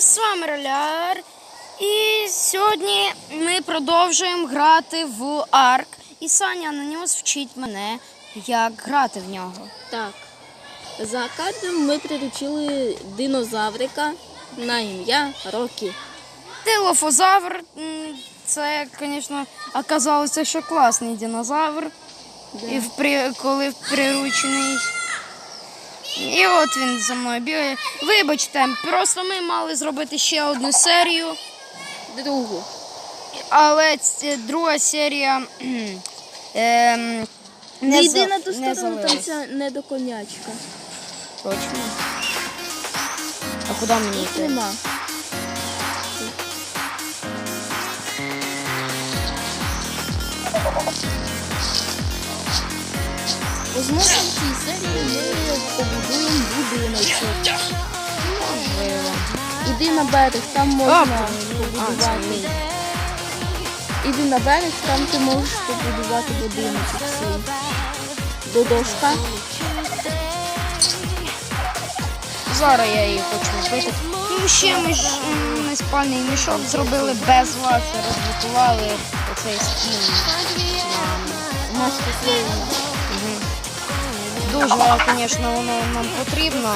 з вами Роляр. І сьогодні ми продовжуємо грати в Арк. І Саня Анонімус вчить мене, як грати в нього. Так. За кадром ми приручили динозаврика на ім'я Рокі. Телофозавр. Це, звісно, оказалося, що класний динозавр. І в при... коли приручений. І от він за мною бігає. Вибачте, просто ми мали зробити ще одну серію. Другу. Але друга серія. кхм, ем, Не йди за- на ту не сторону, там залилась. ця недоконячка. Точно. А куди мені Їх йти? нема. Возможно, в цій серії ми побудуємо будиночок. Можливо. Іди на берег, там можна побудувати. Іди на берег, там ти можеш побудувати будиночок свій. До дошка. Зараз я її хочу вбити. Ну, ще ми ж м, спальний мішок зробили без вас, розблокували оцей скін. нам. Наш пословно. Мгм. Дуже, звісно, воно нам потрібно.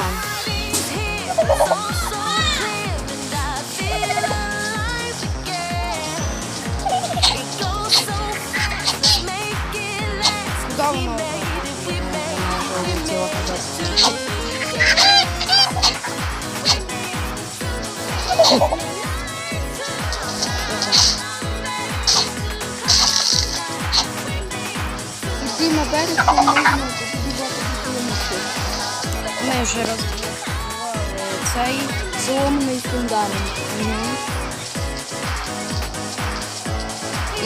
Куди воно? Ми вже розблокували цей. Соломний фундамент. Мгм.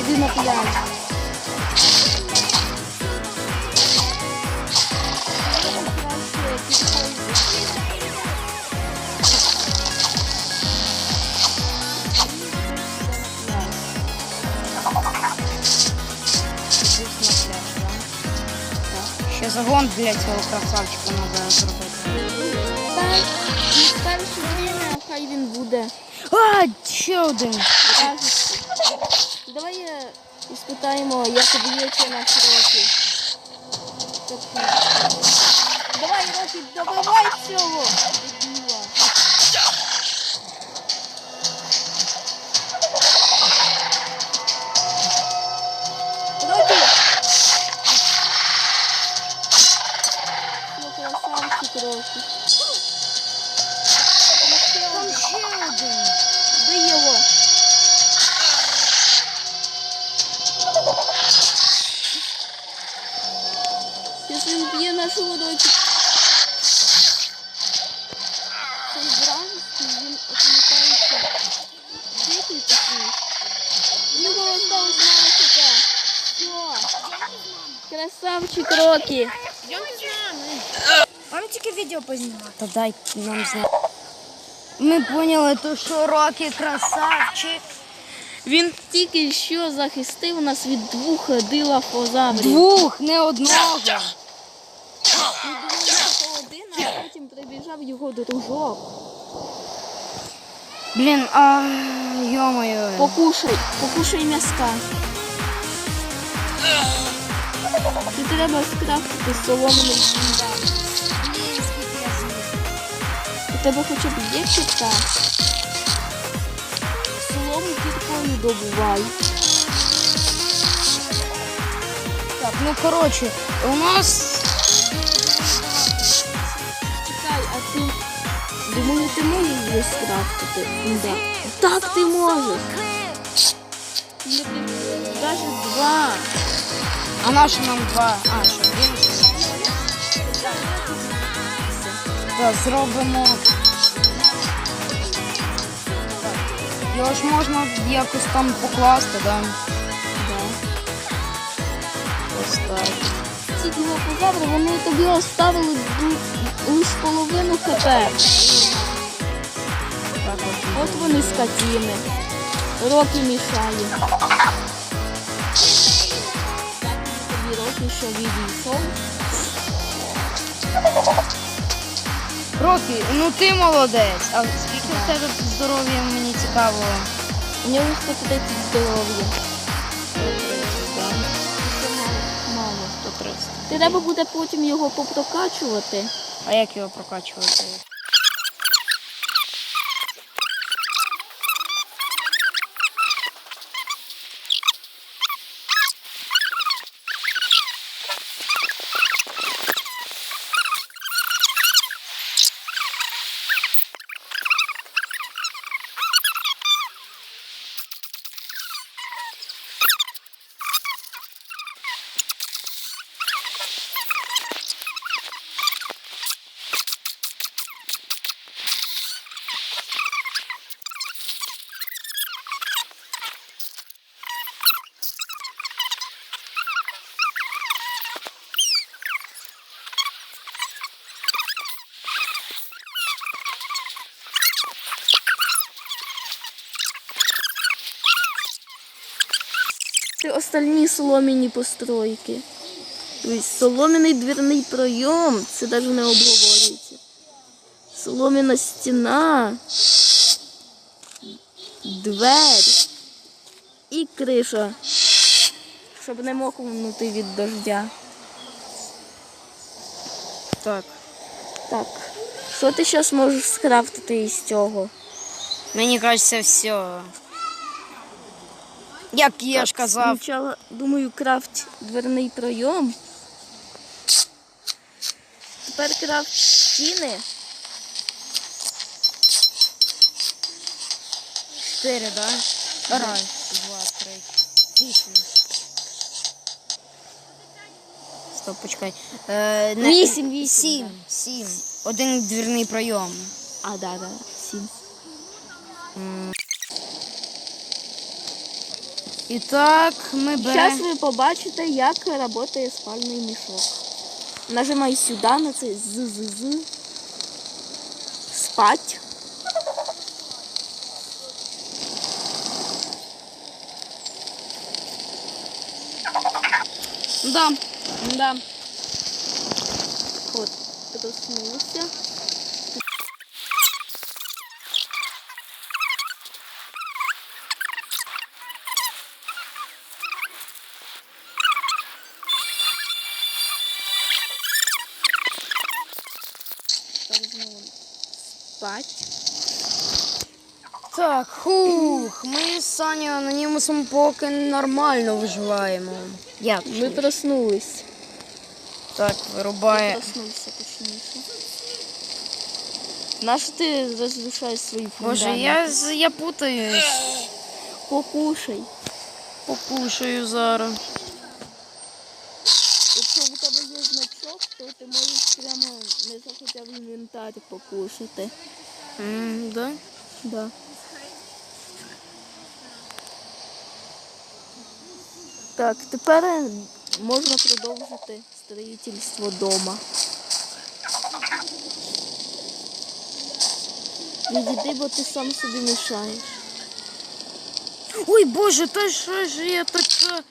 Іди на пляж. Ще загон для цього красавчика треба зробити. Перше время хай він буде А, ще один. Давай е, іспитаємо, як б'ється наш Рокі. Тобто, Давай, Рокі, добивай цього! Сейчас він б'є нашу водойку. Цей вражеский, він. Дикий такий. У нього осталось мало хп. Все. Красавчик Рокі. Вам тільки відео познімати. Та дай нам знати. Ми поняли, то, що Рокі красавчик. Він тільки що захистив нас від двох дилафозаврів. Двух, не одного. Один, а потім прибіжав його дружок. Блін, а йо-моє. Покушай, покушай м'яска. І треба скрафтити соломаний фундамент. У тебе хоча б є кітка? Солому кіткою добувай. Так, ну коротше, у нас Думаю, ти можеш її скрафтити? Да. Так ти можеш. Навіть два. А наш нам два. А, що він? Так, зробимо. Його ж можна якось там покласти, да? Да. Ось так. Ці динозаври, вони тобі оставили ду- лише половину хп. Так от. От вони скотіни. Роки мішає. Тобі роки, що відійшов. Рокі, ну ти молодець. А скільки в тебе здоров'я мені цікаво? У нього 130 здоров'я. Мало 130. Треба буде потім його попрокачувати. А як його прокачувати? Це остальні солом'яні постройки. Тобто солом'яний двірний пройом, це навіть не обговорюється. Солом'яна стіна, двері і криша, щоб не мокнути від дождя. Так. Так, що ти зараз можеш скрафтити із цього? Мені кажеться, все. Як я ж казав. Спочатку, думаю, крафт дверний пройом. Тепер крафт стіни. Чотири, да? Раз, два, три, вісім. Стоп, почекай. Е, не- Вісім, вісім, Сім, сім. Один двірний пройом. А, да, да, сім. І так, ми беремо... Зараз ви побачите, як працює спальний мішок. Нажимай сюди на цей з-з-з. Спать. Да. Да. От, проснувся. Тепер знову спать. Так, хух, ми з Саню анонімусом поки нормально виживаємо. Як? Ми проснулись. Так, вирубає. Проснувся точніше. Нащо ти розрушаєш свої Боже, фундаменти? я, з- я путаюсь. Покушай. Покушаю зараз. Якщо у тебе є значок, то ти можеш прямо не захотя в інвентарі покушати. М, да? Да. Так, тепер можна продовжити строїтельство дома. Відійди, бо ти сам собі мішаєш. Ой, Боже, та що ж я така.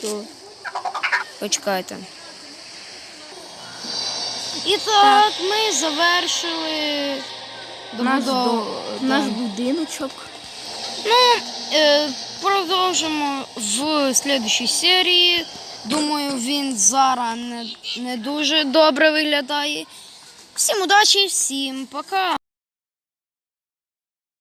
Що? Почекайте. І так, ми завершили Наш, до, до... Наш будиночок. Ну, е, продовжимо в слідчій серії. Думаю, він зараз не, не дуже добре виглядає. Всім удачі, всім пока.